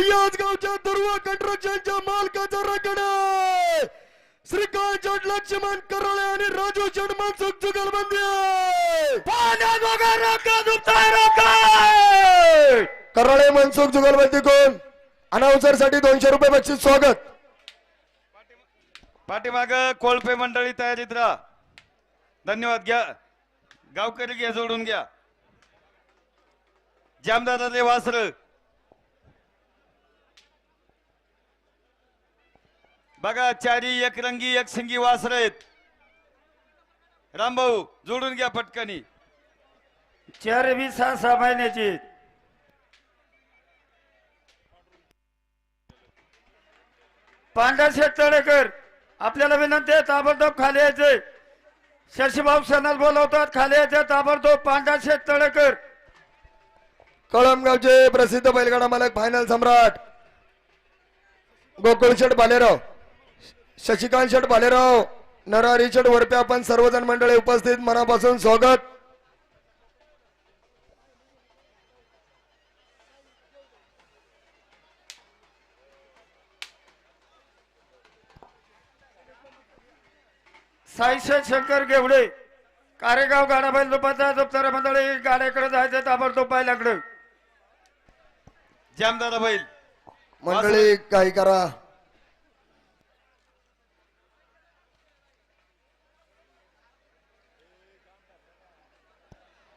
याच गावच्या दुर्वा कंस्ट्रक्शनच्या मालकाचा रगड! श्रीकांत चट लक्ष्मण करळे आणि राजू चंडमान सुख जुगलबंदी करळे मनसुख जुगलबंदी कोण? अनाउन्सरसाठी दोनशे रुपये बक्षीस स्वागत! पाठीमाग कोळपे मंडळी तयारीत राहा. धन्यवाद घ्या. गावकरी घ्या जोडून घ्या. जामदादा वासर. बघा चारी एक रंगी एक सिंगी वासर आहेत. रामभाऊ जोडून घ्या पटकनी. चार वीस सहा सहा महिन्याची पांढरा शेठ तळेकर आपल्याला विनंती आहे ताबडतोब खाली यायचे. शशीभाऊ सणाल बोलवतात खाली यायचे ताबडतोब पांढरा शेठ तळेकर. कळमगावचे प्रसिद्ध बैलगाडा मालक फायनल सम्राट गोकुळ शेठ बालेराव. शशिकांत शेठ बालेराव नरहरी शेठ वरपे आपण सर्वजण मंडळी उपस्थित. मनापासून स्वागत. साईशेठ शंकर घेवडे कारेगाव गाडा बैल दुपाचा दुपतारा मंडळी गाड्याकडे जायचं ताबडतोब पाहिल्याकडे जामदारा बैल. मंडळी काही करा.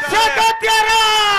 ¡Chaca tierra!